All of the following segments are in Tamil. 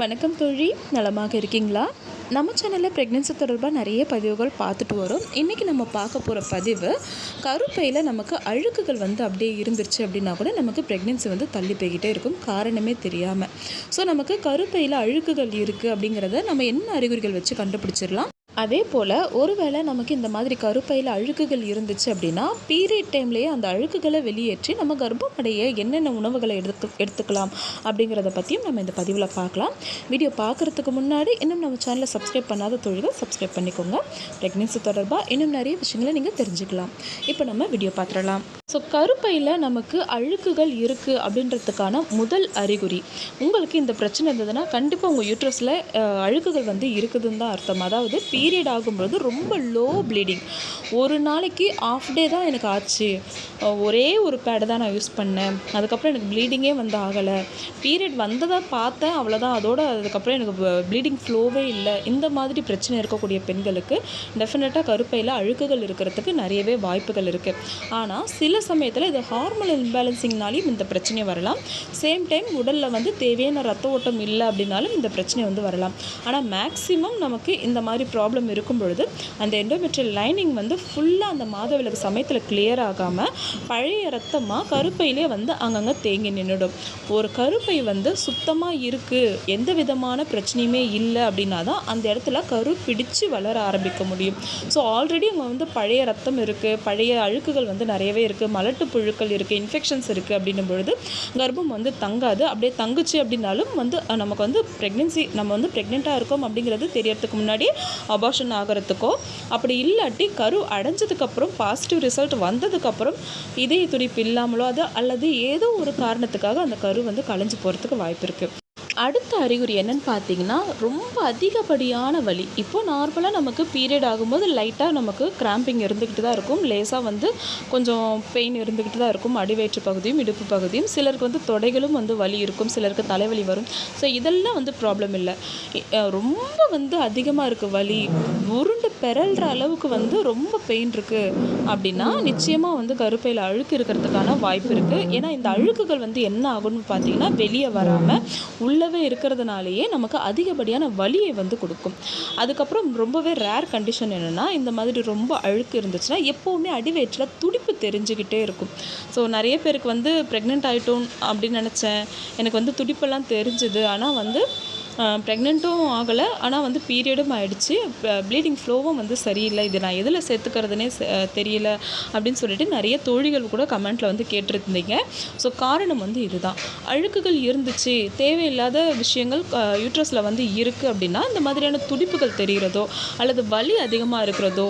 வணக்கம் தோழி. நலமாக இருக்கீங்களா? நம்ம சேனலில் ப்ரெக்னென்சி தொடர்பாக நிறைய பதிவுகள் பார்த்துட்டு வரோம். இன்றைக்கி நம்ம பார்க்க போகிற பதிவு கருப்பையில் நமக்கு அழுக்குகள் வந்து அப்படியே இருந்துருச்சு அப்படின்னா கூட நமக்கு ப்ரெக்னென்சி வந்து தள்ளி போய்கிட்டே இருக்கும். காரணமே தெரியாமல் ஸோ நமக்கு கருப்பையில் அழுக்குகள் இருக்குது அப்படிங்கிறத நம்ம என்ன அறிகுறிகள் வச்சு கண்டுபிடிச்சிடலாம்? அதே போல் ஒருவேளை நமக்கு இந்த மாதிரி கருப்பையில் அழுக்குகள் இருந்துச்சு அப்படின்னா பீரியட் டைம்லேயே அந்த அழுக்குகளை வெளியேற்றி நம்ம கர்ப்பம் அடைய என்னென்ன உணவுகளை எடுத்து எடுத்துக்கலாம் அப்படிங்கிறத பற்றியும் நம்ம இந்த பதிவில் பார்க்கலாம். வீடியோ பார்க்குறதுக்கு முன்னாடி இன்னும் நம்ம சேனலை சப்ஸ்கிரைப் பண்ணாத தொழில்கள் சப்ஸ்கிரைப் பண்ணிக்கோங்க. ப்ரெக்னென்சி தொடர்பாக இன்னும் நிறைய விஷயங்களை நீங்கள் தெரிஞ்சுக்கலாம். இப்போ நம்ம வீடியோ பார்த்துடலாம். ஸோ கருப்பையில் நமக்கு அழுக்குகள் இருக்குது அப்படின்றதுக்கான முதல் அறிகுறி உங்களுக்கு இந்த பிரச்சனை இருந்ததுன்னா கண்டிப்பாக உங்கள் யூட்ரஸில் அழுக்குகள் வந்து இருக்குதுன்னு தான் அர்த்தம். அதாவது பீ பீரியட் ஆகும்பொழுது ரொம்ப லோ ப்ளீடிங் ஒரு நாளைக்கு ஆஃப் டே தான் எனக்கு ஆச்சு. ஒரே ஒரு பேடை தான் நான் யூஸ் பண்ணேன். அதுக்கப்புறம் எனக்கு ப்ளீடிங்கே வந்து ஆகலை. பீரியட் வந்ததாக பார்த்தேன் அவ்வளோதான் அதோட அதுக்கப்புறம் எனக்கு ப்ளீடிங் ஃப்ளோவே இல்லை. இந்த மாதிரி பிரச்சனை இருக்கக்கூடிய பெண்களுக்கு டெஃபினட்டாக கருப்பையில் அழுக்குகள் இருக்கிறதுக்கு நிறையவே வாய்ப்புகள் இருக்குது ஆனால் சில சமயத்தில் இது ஹார்மோன் இம்பேலன்சிங்னாலையும் இந்த பிரச்சனை வரலாம். சேம் டைம் உடலில் வந்து தேவையான ரத்த ஓட்டம் இல்லை அப்படின்னாலும் இந்த பிரச்சனை வந்து வரலாம். ஆனால் மேக்ஸிமம் நமக்கு இந்த மாதிரி ப்ராப்ளம் ப்ராப்ளம் இருக்கும் பொழுது அந்த எண்டோமெட்ரியல் லைனிங் வந்து ஃபுல்லாக அந்த மாதவிலக்கு சமயத்தில் கிளியர் ஆகாமல் பழைய ரத்தமாக கருப்பையிலே வந்து அங்கங்கே தேங்கி நின்றுடும் ஒரு கருப்பை வந்து சுத்தமாக இருக்குது எந்த விதமான பிரச்சனையுமே இல்லை அப்படின்னா தான் அந்த இடத்துல கரு பிடிச்சு வளர ஆரம்பிக்க முடியும். ஸோ ஆல்ரெடி அங்கே வந்து பழைய ரத்தம் இருக்குது பழைய அழுக்குகள் வந்து நிறையவே இருக்குது மலட்டு புழுக்கள் இருக்குது இன்ஃபெக்ஷன்ஸ் இருக்குது அப்படின்னும் பொழுது கர்ப்பம் வந்து தங்காது. அப்படியே தங்குச்சு அப்படின்னாலும் வந்து நமக்கு வந்து ப்ரெக்னென்சி நம்ம வந்து ப்ரெக்னெண்ட்டாக இருக்கோம் அப்படிங்கிறது தெரியறதுக்கு முன்னாடி அபார்ஷன் ஆகிறதுக்கோ அப்படி இல்லாட்டி கரு அடைஞ்சதுக்கப்புறம் பாசிட்டிவ் ரிசல்ட் வந்ததுக்கப்புறம் இதய துடிப்பு இல்லாமலோ அது அல்லது ஏதோ ஒரு காரணத்துக்காக அந்த கரு வந்து கலைஞ்சு போகிறதுக்கு வாய்ப்பு இருக்குது அடுத்த அறிகுறி என்னன்னு பார்த்தீங்கன்னா ரொம்ப அதிகப்படியான வலி. இப்போ நார்மலாக நமக்கு பீரியட் ஆகும்போது லைட்டாக நமக்கு கிராம்பிங் இருந்துக்கிட்டு தான் இருக்கும். லேசாக வந்து கொஞ்சம் பெயின் இருந்துக்கிட்டு தான் இருக்கும். அடிவயிற்று பகுதியும் இடுப்பு பகுதியும். சிலருக்கு வந்து தொடைகளும் வந்து வலி இருக்கும். சிலருக்கு தலைவலி வரும். ஸோ இதெல்லாம் வந்து ப்ராப்ளம் இல்லை. ரொம்ப வந்து அதிகமாக இருக்குது வலி. உருண்டு பெறல்ற அளவுக்கு வந்து ரொம்ப பெயின் இருக்குது அப்படின்னா நிச்சயமாக வந்து கருப்பையில் அழுக்கு இருக்கிறதுக்கான வாய்ப்பு இருக்குது ஏன்னா இந்த அழுக்குகள் வந்து என்ன ஆகும்னு பார்த்தீங்கன்னா வெளியே வராமல் உள்ளவே இருக்கிறதுனாலேயே நமக்கு அதிகப்படியான வலியை வந்து கொடுக்கும். அதுக்கப்புறம் ரொம்பவே ரேர் கண்டிஷன் என்னென்னா இந்த மாதிரி ரொம்ப அழுக்கு இருந்துச்சுன்னா எப்போவுமே அடிவயிற்றில் துடிப்பு தெரிஞ்சுக்கிட்டே இருக்கும். ஸோ நிறைய பேருக்கு வந்து ப்ரெக்னென்ட் ஆகிட்டோம் அப்படின்னு நினச்சேன். எனக்கு வந்து துடிப்பெல்லாம் தெரிஞ்சுது. ஆனால் வந்து ப்ரெக்னெண்ட்டும் ஆகலை. ஆனால் வந்து பீரியடும் ஆகிடுச்சு ப்ளீடிங் ஃப்ளோவும் வந்து சரியில்லை. இது நான் எதில் சேர்த்துக்கிறதுனே தெரியல அப்படின்னு சொல்லிட்டு நிறைய தோழிகள் கூட கமெண்ட்டில் வந்து கேட்டிருந்தீங்க. ஸோ காரணம் வந்து இதுதான். அழுக்குகள் இருந்துச்சு. தேவையில்லாத விஷயங்கள் யூட்ரஸில் வந்து இருக்குது அப்படின்னா இந்த மாதிரியான துடிப்புகள் தெரிகிறதோ அல்லது வலி அதிகமாக இருக்கிறதோ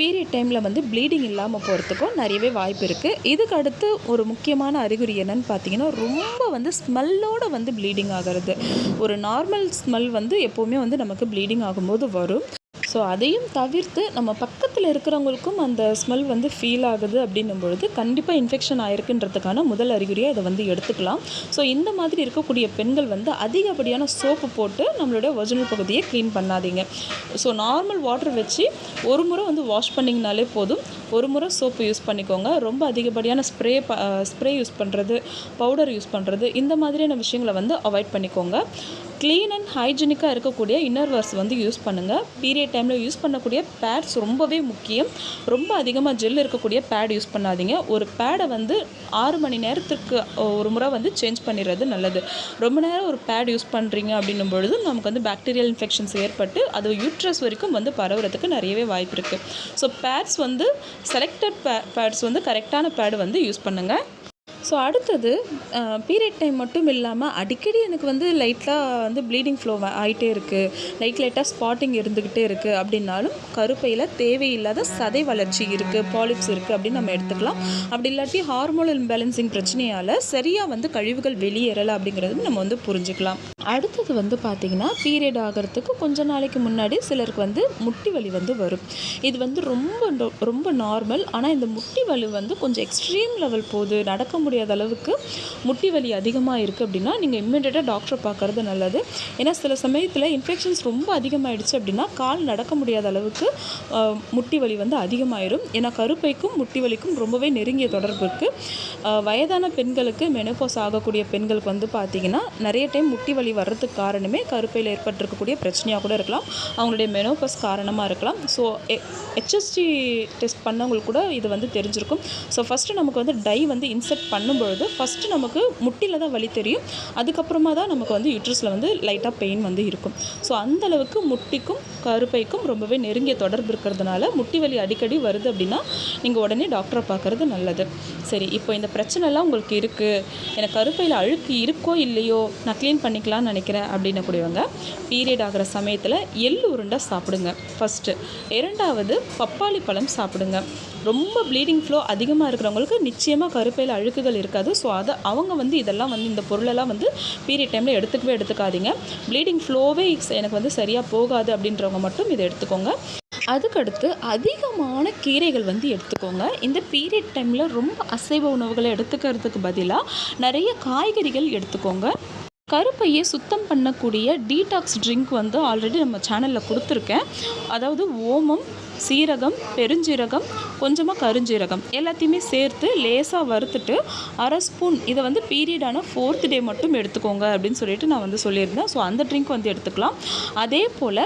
பீரியட் டைமில் வந்து ப்ளீடிங் இல்லாமல் போகிறதுக்கும் நிறையவே வாய்ப்பு இருக்குது இதுக்கு அடுத்து ஒரு முக்கியமான அறிகுறி என்னன்னு பார்த்தீங்கன்னா ரொம்ப வந்து ஸ்மெல்லோடு வந்து ப்ளீடிங் ஆகிறது. ஒரு நார்மல் ஸ்மெல் வந்து எப்போவுமே வந்து நமக்கு ப்ளீடிங் ஆகும்போது வரும். ஸோ அதையும் தவிர்த்து நம்ம பக்கத்தில் இருக்கிறவங்களுக்கும் அந்த ஸ்மெல் வந்து ஃபீல் ஆகுது அப்படின்னும் பொழுது கண்டிப்பாக இன்ஃபெக்ஷன் ஆயிருக்குன்றதுக்கான முதல் அறிகுறியை அதை வந்து எடுத்துக்கலாம். ஸோ இந்த மாதிரி இருக்கக்கூடிய பெண்கள் வந்து அதிகப்படியான சோப்பு போட்டு நம்மளுடைய ஒரிஜினல் பகுதியை க்ளீன் பண்ணாதீங்க. ஸோ நார்மல் வாட்டர் வச்சு ஒரு முறை வந்து வாஷ் பண்ணிங்கனாலே போதும். ஒரு முறை சோப்பு யூஸ் பண்ணிக்கோங்க. ரொம்ப அதிகப்படியான ஸ்ப்ரே ப ஸ்ப்ரே யூஸ் பண்ணுறது பவுடர் யூஸ் பண்ணுறது இந்த மாதிரியான விஷயங்களை வந்து அவாய்ட் பண்ணிக்கோங்க. க்ளீன் அண்ட் ஹைஜீனிக்காக இருக்கக்கூடிய இன்னர்வர்ஸ் வந்து யூஸ் பண்ணுங்கள் பீரியட் டைமில் யூஸ் பண்ணக்கூடிய பேட்ஸ் ரொம்பவே முக்கியம். ரொம்ப அதிகமாக ஜெல் இருக்கக்கூடிய பேட் யூஸ் பண்ணாதீங்க. ஒரு பேடை வந்து ஆறு மணி நேரத்துக்கு ஒரு முறை வந்து சேஞ்ச் பண்ணிடுறது நல்லது. ரொம்ப நேரம் ஒரு பேட் யூஸ் பண்ணுறீங்க அப்படின்னும் பொழுது நமக்கு வந்து பாக்டீரியல் இன்ஃபெக்ஷன்ஸ் ஏற்பட்டு அது யூட்ரஸ் வரைக்கும் வந்து பரவுறதுக்கு நிறையவே வாய்ப்பு இருக்குது ஸோ பேட்ஸ் வந்து செலக்டட் பே பேட்ஸ் வந்து கரெக்டான பேடு வந்து யூஸ் பண்ணுங்கள் ஸோ அடுத்தது பீரியட் டைம் மட்டும் இல்லாமல் அடிக்கடி எனக்கு வந்து லைட்டாக வந்து ப்ளீடிங் ஃப்ளோ ஆகிட்டே இருக்குது லைட் லைட்டாக ஸ்பாட்டிங் இருந்துக்கிட்டே இருக்குது அப்படின்னாலும் கருப்பையில் தேவையில்லாத சதை வளர்ச்சி இருக்குது பாலிப்ஸ் இருக்குது அப்படின்னு நம்ம எடுத்துக்கலாம். அப்படி இல்லாட்டி ஹார்மோனல் இம்பேலன்சிங் பிரச்சனையால் சரியாக வந்து கழிவுகள் வெளியேறலை அப்படிங்கிறது நம்ம வந்து புரிஞ்சுக்கலாம். அடுத்தது வந்து பார்த்திங்கன்னா பீரியட் ஆகிறதுக்கு கொஞ்ச நாளைக்கு முன்னாடி சிலருக்கு வந்து முட்டி வலி வந்து வரும். இது வந்து ரொம்ப ரொம்ப நார்மல் ஆனால் இந்த முட்டி வலி வந்து கொஞ்சம் எக்ஸ்ட்ரீம் லெவல் போகுது. நடக்க முடியாத அளவுக்கு முட்டி வலி அதிகமாக இருக்குது அப்படின்னா நீங்கள் இம்மிடியேட்டாக டாக்டரை பார்க்குறது நல்லது. ஏன்னா சில சமயத்தில் இன்ஃபெக்ஷன்ஸ் ரொம்ப அதிகமாகிடுச்சு அப்படின்னா கால் நடக்க முடியாத அளவுக்கு முட்டி வலி வந்து அதிகமாயிரும். ஏன்னா கருப்பைக்கும் முட்டி வலிக்கும் ரொம்பவே நெருங்கிய தொடர்பு இருக்குது வயதான பெண்களுக்கு மெனோபாஸ் ஆகக்கூடிய பெண்களுக்கு வந்து பார்த்திங்கன்னா நிறைய டைம் முட்டி வலி வர்றதுக்கு காரணமே கருப்பையில் ஏற்பட்டிருக்கக்கூடிய பிரச்சனையாக கூட இருக்கலாம். அவங்களுடைய மெனோபாஸ் காரணமாக இருக்கலாம். ஸோ ஹெச்எஸ்டி டெஸ்ட் பண்ணவங்களுக்கு கூட இது வந்து தெரிஞ்சிருக்கும். ஸோ ஃபஸ்ட்டு நமக்கு வந்து டை வந்து பண்ணும் பண்ணும்பொழுது ஃபஸ்ட்டு நமக்கு முட்டியில் தான் வலி தெரியும். அதுக்கப்புறமா தான் நமக்கு வந்து யூட்ரஸில் வந்து லைட்டாக பெயின் வந்து இருக்கும். ஸோ அந்தளவுக்கு முட்டிக்கும் கருப்பைக்கும் ரொம்பவே நெருங்கிய தொடர்பு இருக்கிறதுனால முட்டி வலி அடிக்கடி வருது அப்படின்னா நீங்கள் உடனே டாக்டரை பார்க்குறது நல்லது. சரி இப்போ இந்த பிரச்சனைலாம் உங்களுக்கு இருக்குது எனக்கு கருப்பையில் அழுக்கு இருக்கோ இல்லையோ நான் க்ளீன் பண்ணிக்கலாம்னு நினைக்கிறேன் அப்படின்னு கூடியவங்க பீரியட் ஆகிற சமயத்தில் எள்ளு உருண்டை சாப்பிடுங்க. ஃபஸ்ட்டு இரண்டாவது பப்பாளி பழம் சாப்பிடுங்க. ரொம்ப ப்ளீடிங் ஃப்ளோ அதிகமாக இருக்கிறவங்களுக்கு நிச்சயமாக கருப்பையில் அழுக்குகள் இருக்காது. ஸோ அதை அவங்க வந்து இதெல்லாம் வந்து இந்த பொருளெல்லாம் வந்து பீரியட் டைமில் எடுத்துக்கவே எடுத்துக்காதீங்க. ப்ளீடிங் ஃப்ளோவே எனக்கு வந்து சரியாக போகாது அப்படின்றவங்க மட்டும் இதை எடுத்துக்கோங்க. அதுக்கடுத்து அதிகமான கீரைகள் வந்து எடுத்துக்கோங்க. இந்த பீரியட் டைமில் ரொம்ப அசைவ உணவுகளை எடுத்துக்கிறதுக்கு பதிலாக நிறைய காய்கறிகள் எடுத்துக்கோங்க. கருப்பையை சுத்தம் பண்ணக்கூடிய டீடாக்ஸ் ட்ரிங்க் வந்து ஆல்ரெடி நம்ம சேனலில் கொடுத்துருக்கேன். அதாவது ஓமம் சீரகம் பெருஞ்சீரகம் கொஞ்சமாக கருஞ்சீரகம் எல்லாத்தையுமே சேர்த்து லேசாக வறுத்துட்டு அரை ஸ்பூன் இதை வந்து பீரியடான ஃபோர்த் டே மட்டும் எடுத்துக்கோங்க அப்படின்னு சொல்லிட்டு நான் வந்து சொல்லியிருந்தேன். ஸோ அந்த ட்ரிங்க் வந்து எடுத்துக்கலாம். அதே போல்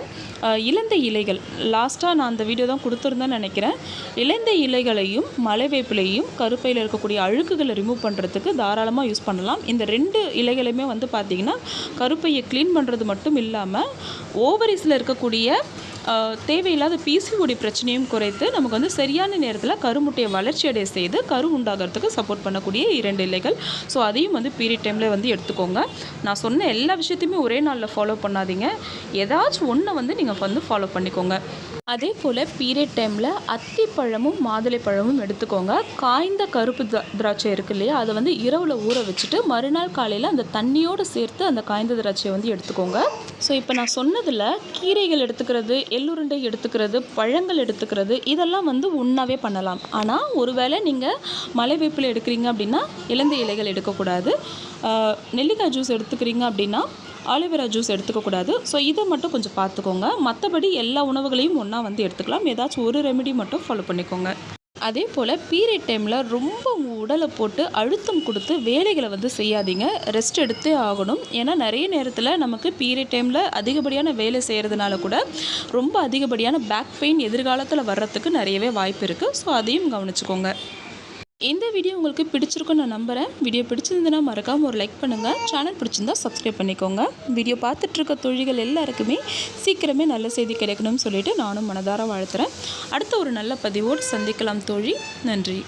இலந்த இலைகள். லாஸ்ட்டாக நான் அந்த வீடியோ தான் கொடுத்துருந்தேன்னு நினைக்கிறேன். இலந்தை இலைகளையும் மலைவேப்பிலையும் கருப்பையில் இருக்கக்கூடிய அழுக்குகளை ரிமூவ் பண்ணுறதுக்கு தாராளமாக யூஸ் பண்ணலாம். இந்த ரெண்டு இலைகளுமே வந்து பார்த்திங்கன்னா கருப்பையை க்ளீன் பண்ணுறது மட்டும் இல்லாமல் ஓவரிஸில் இருக்கக்கூடிய தேவையில்லாத பிசிஓடி பிரச்சனையும் குறைத்து நமக்கு வந்து சரியான நேரத்தில் கருமுட்டையை வளர்ச்சி அடைய செய்து கரு உண்டாகிறதுக்கு சப்போர்ட் பண்ணக்கூடிய இரண்டு இலைகள். ஸோ அதையும் வந்து பீரியட் டைமில் வந்து எடுத்துக்கோங்க. நான் சொன்ன எல்லா விஷயத்தையுமே ஒரே நாளில் ஃபாலோ பண்ணாதீங்க. ஏதாச்சும் ஒன்றை வந்து நீங்கள் வந்து ஃபாலோ பண்ணிக்கோங்க. அதே போல் பீரியட் டைமில் அத்திப்பழமும் மாதுளைப்பழமும் எடுத்துக்கோங்க. காய்ந்த கருப்பு திராட்சை இருக்கு இல்லையா? அதை வந்து இரவில் ஊற வச்சுட்டு மறுநாள் காலையில் அந்த தண்ணியோடு சேர்த்து அந்த காய்ந்த திராட்சையை வந்து எடுத்துக்கோங்க. ஸோ இப்போ நான் சொன்னதில் கீரைகள் எடுத்துக்கிறது எள்ளுருண்டை எடுத்துக்கிறது பழங்கள் எடுத்துக்கிறது இதெல்லாம் வந்து ஒன்றாவே பண்ணலாம். ஆனால் ஒருவேளை நீங்கள் மலை வேப்பில் எடுக்கிறீங்க அப்படின்னா இலந்த இலைகள் எடுக்கக்கூடாது. நெல்லிக்காய் ஜூஸ் எடுத்துக்கிறீங்க அப்படின்னா ஆலிவேரா ஜூஸ் எடுத்துக்கக்கூடாது ஸோ இதை மட்டும் கொஞ்சம் பார்த்துக்கோங்க. மற்றபடி எல்லா உணவுகளையும் ஒன்றா வந்து எடுத்துக்கலாம். ஏதாச்சும் ஒரு ரெமெடி மட்டும் ஃபாலோ பண்ணிக்கோங்க. அதே போல் பீரியட் டைமில் ரொம்ப உங்கள் உடலை போட்டு அழுத்தம் கொடுத்து வேலைகளை வந்து செய்யாதீங்க. ரெஸ்ட் எடுத்தே ஆகணும். ஏன்னா நிறைய நேரத்தில் நமக்கு பீரியட் டைமில் அதிகப்படியான வேலை செய்கிறதுனால கூட ரொம்ப அதிகப்படியான பேக் பெயின் எதிர்காலத்தில் வர்றதுக்கு நிறையவே வாய்ப்பு இருக்குது ஸோ அதையும் கவனிச்சுக்கோங்க. இந்த வீடியோ உங்களுக்கு பிடிச்சிருக்குன்னு நான் நம்புகிறேன் வீடியோ பிடிச்சிருந்ததுன்னா மறக்காமல் ஒரு லைக் பண்ணுங்கள் சேனல் பிடிச்சிருந்தா சப்ஸ்கிரைப் பண்ணிக்கோங்க. வீடியோ பார்த்துட்ருக்க தொழில்கள் எல்லாருக்குமே சீக்கிரமே நல்ல செய்தி கிடைக்கணும்னு சொல்லிட்டு நானும் மனதார வாழ்த்துறேன். அடுத்த ஒரு நல்ல பதிவோடு சந்திக்கலாம் தோழி. நன்றி.